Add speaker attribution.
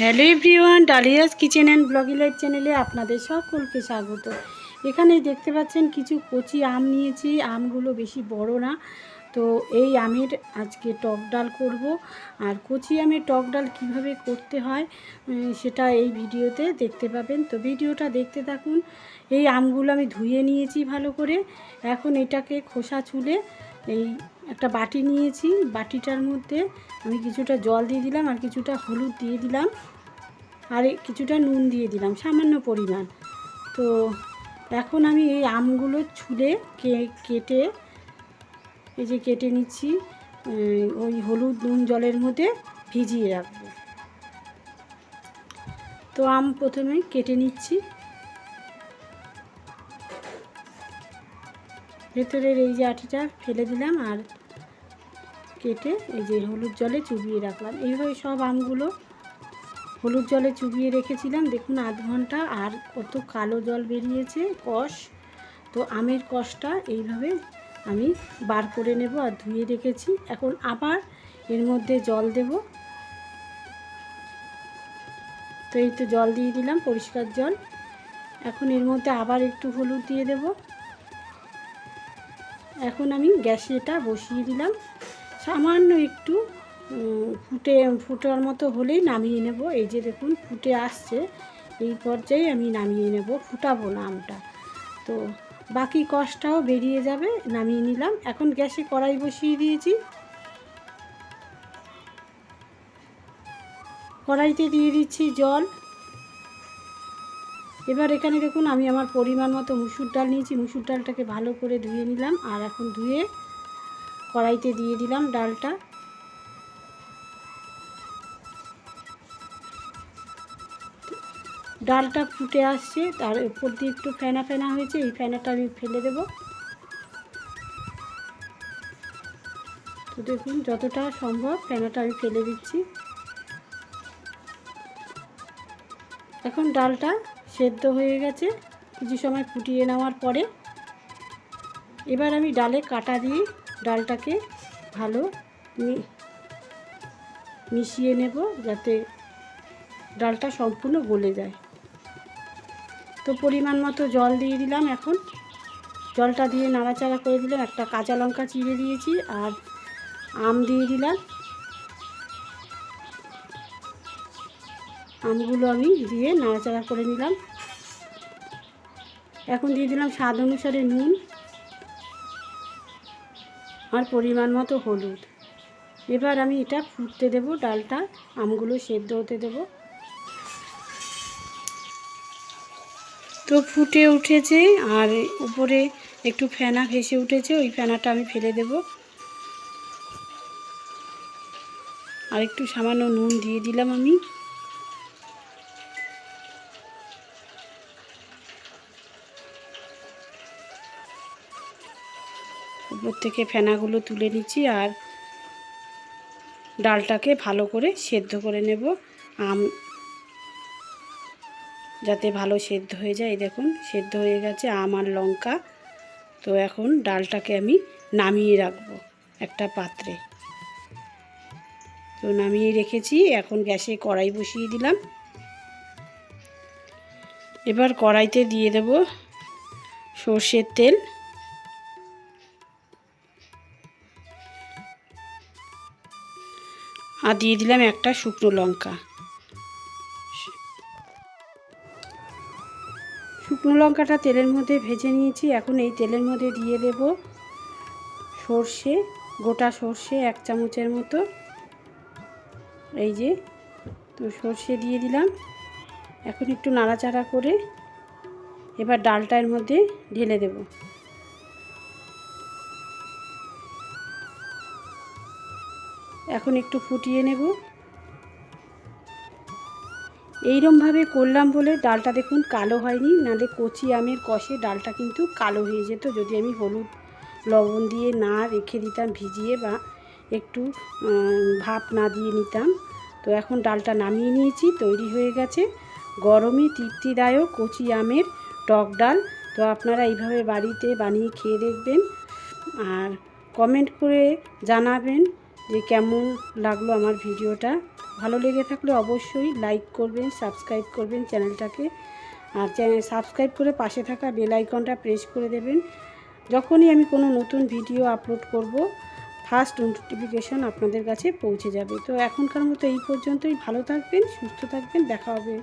Speaker 1: Hello everyone, Dalia's kitchen and ব্লগিলাইট চ্যানেলে আপনাদের সকলকে স্বাগত। এখানে দেখতে পাচ্ছেন কিছু কচি আম নিয়েছি। আমগুলো বেশি বড় না। তো এই আমের আজকে টক ডাল করব। আর কচি আমের টক ডাল কীভাবে করতে হয় সেটা এই ভিডিওতে দেখতে পাবেন। তো ভিডিওটা দেখতে থাকুন। এই আমগুলো আমি ধুয়ে নিয়েছি ভালো করে। এখন এটাকে খোসা ছুলে এই একটা বাটি নিয়েছি, বাটিটার মধ্যে আমি কিছুটা জল দিয়ে দিলাম আর কিছুটা হলুদ দিয়ে দিলাম আর কিছুটা নুন দিয়ে দিলাম, সামান্য পরিমাণ। তো এখন আমি এই আমগুলো ছুলে কে- কেটে এই যে কেটে নিচ্ছি ওই হলুদ নুন জলের মধ্যে ভিজিয়ে রাখব। তো আম প্রথমে কেটে নিচ্ছি। ভেতরের এই যে আটিটা ফেলে দিলাম আর কেটে এই যে হলুদ জলে চুবিয়ে রাখলাম। এইভাবে সব আমগুলো হলুদ জলে চুবিয়ে রেখেছিলাম। দেখুন, আধ ঘণ্টা আর কত কালো জল বেরিয়েছে, কষ। তো আমের কষটা এইভাবে আমি বার করে নেব আর ধুয়ে রেখেছি। এখন আবার এর মধ্যে জল দেব। তো এই তো জল দিয়ে দিলাম, পরিষ্কার জল। এখন এর মধ্যে আবার একটু হলুদ দিয়ে দেব। এখন আমি গ্যাসে এটা বসিয়ে দিলাম। সামান্য একটু ফুটে, ফুটার মতো হলেই নামিয়ে নেব। এই যে দেখুন, ফুটে আসছে। এই পর্যায়ে আমি নামিয়ে নেব, ফুটাবো না আমটা। তো বাকি কষটাও বেরিয়ে যাবে, নামিয়ে নিলাম। এখন গ্যাসে কড়াই বসিয়ে দিয়েছি। কড়াইতে দিয়ে দিচ্ছি জল। এবার এখানে দেখুন আমি আমার পরিমাণ মতো মুসুর ডাল নিয়েছি। মুসুর ডালটাকে ভালো করে ধুয়ে নিলাম আর এখন ধুয়ে কড়াইতে দিয়ে দিলাম ডালটা। ডালটা ফুটে আসছে, তার উপর দিয়ে একটু ফেনা ফেনা হয়েছে, এই ফেনাটা আমি ফেলে দেব। তো দেখুন যতটা সম্ভব ফেনাটা আমি ফেলে দিচ্ছি। এখন ডালটা সেদ্ধ হয়ে গেছে। কিছু সময় ফুটিয়ে নেওয়ার পরে এবার আমি ডালে কাটা দিয়ে ডালটাকে ভালো মিশিয়ে নেব যাতে ডালটা সম্পূর্ণ গলে যায়। তো পরিমাণ মতো জল দিয়ে দিলাম এখন। জলটা দিয়ে নাড়াচাড়া করে দিলাম। একটা কাঁচা লঙ্কা চিড়ে দিয়েছি আর আম দিয়ে দিলাম। আমগুলো আমি দিয়ে নাড়াচাড়া করে নিলাম। এখন দিয়ে দিলাম স্বাদ অনুসারে নুন আর পরিমাণ মতো হলুদ। এবার আমি এটা ফুটতে দেব, ডালটা আমগুলো সেদ্ধ হতে দেব। তো ফুটে উঠেছে আর উপরে একটু ফেনা ভেসে উঠেছে, ওই ফেনাটা আমি ফেলে দেব। আর একটু সামান্য নুন দিয়ে দিলাম আমি। উপর থেকে ফেনাগুলো তুলে নিচ্ছি আর ডালটাকে ভালো করে সেদ্ধ করে নেব। আম যাতে ভালো সেদ্ধ হয়ে যায় দেখুন, সেদ্ধ হয়ে গেছে আম আর লঙ্কা। তো এখন ডালটাকে আমি নামিয়ে রাখব একটা পাত্রে। তো নামিয়ে রেখেছি, এখন গ্যাসে কড়াই বসিয়ে দিলাম। এবার কড়াইতে দিয়ে দেব সর্ষের তেল। আর দিয়ে দিলাম একটা শুকনো লঙ্কা। শুকনো লঙ্কাটা তেলের মধ্যে ভেজে নিয়েছি। এখন এই তেলের মধ্যে দিয়ে দেব সর্ষে, গোটা সর্ষে এক চামচের মতো। এই যে, তো সর্ষে দিয়ে দিলাম। এখন একটু নাড়াচাড়া করে এবার ডালটা এর মধ্যে ঢেলে দেবো। এখন একটু ফুটিয়ে নেব। এইরমভাবে করলাম বলে ডালটা দেখুন কালো হয়নি নালে কচি আমের কষে ডালটা কিন্তু কালো হয়ে যেত। যদি আমি হলুদ লবণ দিয়ে না রেখে দিতাম, ভিজিয়ে বা একটু ভাপ না দিয়ে নিতাম, তো এখন ডালটা নামিয়ে নিয়েছি, তৈরি হয়ে গেছে। গরমে তৃপ্তিদায়ক কচি আমের টক ডাল, তো আপনারা এইভাবে বাড়িতে বানিয়ে খেয়ে দেখবেন। আর কমেন্ট করে জানাবেন যে কেমন লাগল আমার ভিডিওটা। ভালো লেগে থাকলে অবশ্যই লাইক করবেন সাবস্ক্রাইব করবেন চ্যানেলটাকে। আর চ্যানেল সাবস্ক্রাইব করে পাশে থাকা বেল আইকনটা প্রেস করে দেবেন। যখনই আমি কোনো নতুন ভিডিও আপলোড করব ফার্স্ট নোটিফিকেশন আপনাদের কাছে পৌঁছে যাবে। তো এখনকার মতো এই পর্যন্তই। ভালো থাকবেন, সুস্থ থাকবেন, দেখা হবে।